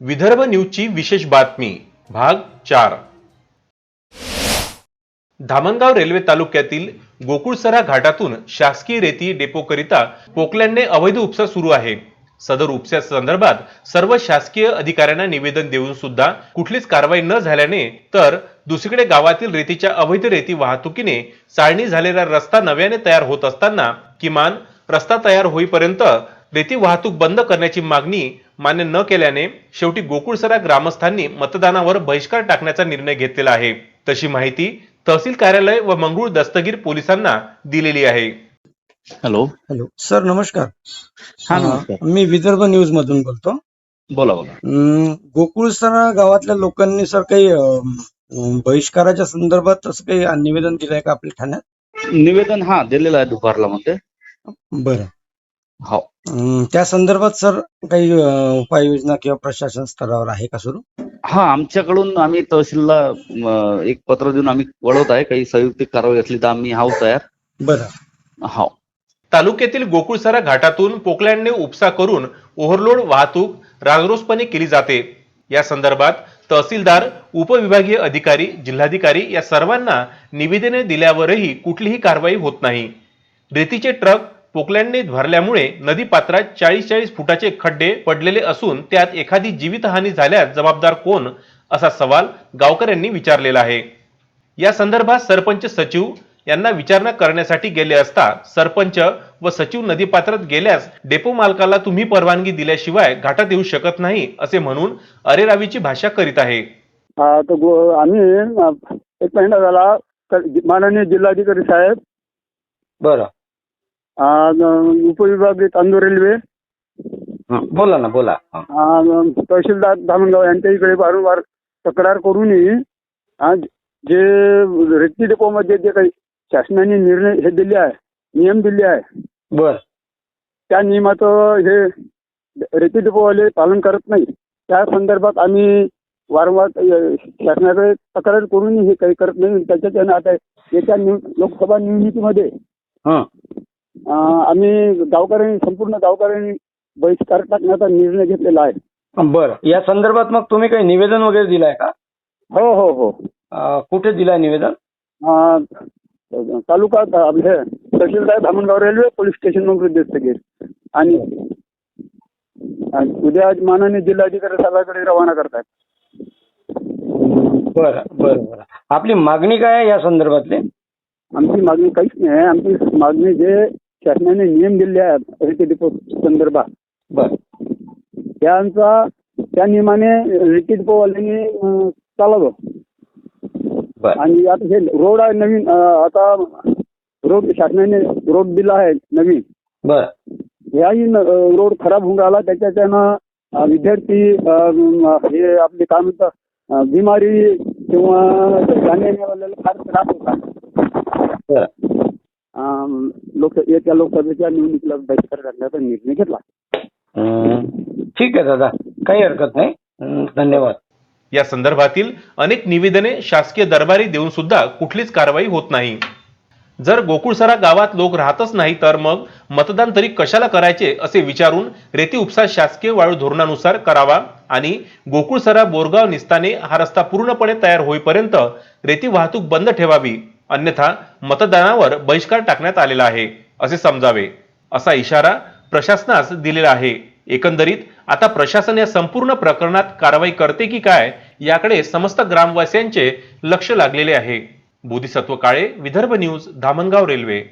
विदर्भ न्यूजची विशेष बातमी भाग चार. धामणगाव रेल्वे तालुक्यातील गोकुळसरा घाटातून शासकीय रेती डेपोकरिता पोकलँडने अवैध उपसा सुरू आहे. सदर उपसा संदर्भात सर्व शासकीय अधिकाऱ्यांना निवेदन देऊन सुद्धा कुठलीच कारवाई न झाल्याने तर दुसरीकडे गावातील रेतीच्या अवैध रेती वाहतुकीने चाळणी झालेला रस्ता नव्याने तयार होत असताना किमान रस्ता तयार होईपर्यंत रेती वाहतूक बंद करण्याची मागणी मान्य न केल्याने शेवटी गोकुळसरा ग्रामस्थांनी मतदानावर बहिष्कार टाकण्याचा निर्णय घेतलेला आहे. तशी माहिती तहसील कार्यालय व मंगळूर दस्तगीर पोलिसांना दिलेली आहे. हॅलो. हॅलो. सर नमस्कार. हा नमस्कार. मी विदर्भ न्यूज मधून बोलतो. बोला बोला. अं, गोकुळसरा गावातल्या लोकांनी सर काही अं, बहिष्काराच्या संदर्भात असं काही निवेदन दिलंय का आपल्या ठाण्यात? निवेदन हा दिलेलं आहे दुपारला मध्ये. बरं. हो. त्या संदर्भात सर काही उपाययोजना किंवा प्रशासन स्तरावर आहे का सुरू? हा आमच्याकडून आम्ही तहसीलला एक पत्र देऊन आम्ही वळवत आहे. काही संयुक्तिक कारवाई असली तर आम्ही हाऊ तयार. बरं. हो तालुक्यातील गोकुळसरा घाटातून पोकलँडने उपसा करून ओव्हरलोड वाहतूक राजरोसपणे केली जाते. या संदर्भात तहसीलदार उपविभागीय अधिकारी जिल्हाधिकारी या सर्वांना निवेदने दिल्यावरही कुठलीही कारवाई होत नाही. रेतीचे ट्रक पोकलँडने भरल्यामुळे नदी पात्रात चाळीस चाळीस फुटाचे खड्डे पडलेले असून त्यात एखादी जीवितहानी झाल्यास जबाबदार कोण? असा सवाल गावकऱ्यांनी विचारलेला आहे. या संदर्भात सरपंच सचिव यांना विचारणा करण्यासाठी गेले असता सरपंच व सचिव नदीपात्रात गेल्यास डेपो मालकाला तुम्ही परवानगी दिल्याशिवाय घाटात येऊ शकत नाही असे म्हणून अरेरावीची भाषा करीत आहे. हा आम्ही एक महिना झाला माननीय जिल्हाधिकारी साहेब बरं. अ, उपविभागीय तांदूळ रेल्वे. बोला ना बोला. अ, तहसीलदार धामणगाव यांच्या इकडे वारंवार तक्रार करूनही आज जे रेती डेपोमध्ये जे काही शासनाने निर्णय हे दिले आहे नियम दिले आहे बर. त्या नियमाचं हे रेती डेपोवाले पालन करत नाही. त्या संदर्भात आम्ही वारंवार अ, शासनाकडे तक्रार करूनही हे काही करत नाही. त्याच्यात त्यानं आता येत्या निव लोकसभा निवडणुकीमध्ये हं. आम्ही गावकऱ्यांनी संपूर्ण गावकऱ्यांनी बहिष्कार टाकण्याचा निर्णय घेतलेला आहे. बरं. या संदर्भात मग तुम्ही काही निवेदन वगैरे दिलंय का? हो हो हो. अं, कुठे दिलंय निवेदन? अं, तालुका आपले tehsildar Dhamangaon railway police station Mangalur Dastagir आणि आणि उद्या माननीय जिल्हाधिकारी साहेबांकडे रवाना करतात बरं बरं बरं. आपली मागणी काय आहे या संदर्भातली? आमची मागणी काहीच नाही आहे. आमची मागणी जे शासनाने नियम दिले आहेत. रेती डिपो संदर्भात. बरं त्यांचा त्या नियमाने रेती डिपोवाल्यांनी अं, चालावं बरं. आणि आता हे रोड आहे नवीन अं, आता रोड शासनाने रोड दिला आहे नवीन. बरं. याही न- अं, रोड खराब होऊन राहिला. त्याच्या त्यानं अं, विद्यार्थी अं, हे आपले काय म्हणतात अं, बिमारी किंवा जाण्या फार त्रास होता बरं. लोक येत्या लोकसभेच्या निवडणुकीला बहिष्कार करण्याचा निर्णय घेतला. ठीक आहे दादा. काही हरकत नाही. हं, धन्यवाद. या संदर्भातील अनेक निवेदने शासकीय दरबारी देऊन सुद्धा कुठलीच कारवाई होत नाही. जर गोकुळसरा गावात लोक राहतच नाही तर मग मतदान तरी कशाला करायचे असे विचारून रेती उपसा शासकीय वाळू धोरणानुसार करावा आणि गोकुळसरा बोरगाव निस्ताने हा रस्ता पूर्णपणे तयार होईपर्यंत रेती वाहतूक बंद ठेवावी. अन्यथा मतदानावर बहिष्कार टाकण्यात आलेला आहे असे समजावे. असा इशारा प्रशासनास दिलेला आहे. एकंदरीत आता प्रशासन या संपूर्ण प्रकरणात कारवाई करते की काय याकडे समस्त ग्रामवासियांचे लक्ष लागलेले आहे. Bodhisattva Kale Vidarbha news Dhamangaon railway.